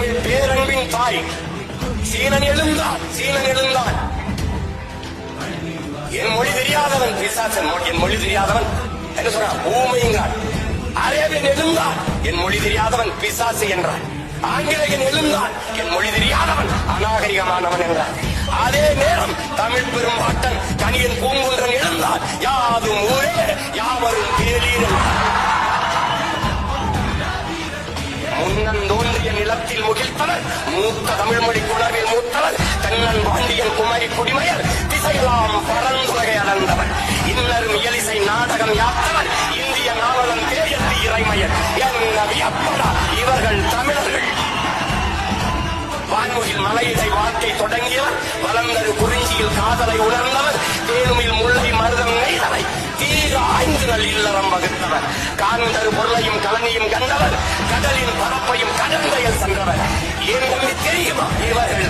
தமிழ் பேரன்பின் தாய். சீனன் எழுந்தான் சீனன் எழுந்தான். என் மொழி தெரியாதவன் பிசாசன் என் மொழி தெரியாதவன் என்ன சொல்றான் ஊமைங்கிறான். அரேபியன் எழுந்தான் என் மொழி தெரியாதவன் பிசாசு என்றான். ஆங்கிலேயன் எழுந்தான் என் மொழி தெரியாதவன் அநாகரிகமானவன் என்றான். அதே நேரம் தமிழ் பெரும்பாட்டன் கனியன் பூங்குன்றன் எழுந்தான். யாதும் ஊரே யாவரும் மூத்த தமிழ் மொழி மூத்தவர் தென்னன் பாண்டியன் குமரி குடிமையர் திசையெல்லாம் பரந்துலகை அளந்தவர் இன்னரும் இயலிசை நாடகம் யாத்தவர் இந்திய நாவலன் தேயத்தி இறைமையர். என்ன வியப்படா இவர்கள் தமிழர்கள். வான்முகில் மலையிடை வாழ்க்கை தொடங்கியவர் வளர்ந்தது குறிஞ்சியில் காதலை உணர்ந்தவர் தேனுமில் முல்லை மருதம் நெய்தலை தீர ஆய்ந்துகள் இல்லறம் வகுத்தவர். காண்தரு பொருளையும் கலனியும் கண்டவர் கடலின் பரப்பையும் கடந்தையில் சென்றவர். ஏன் தம்பி தெரியுமா இவர்கள் தமிழர்கள்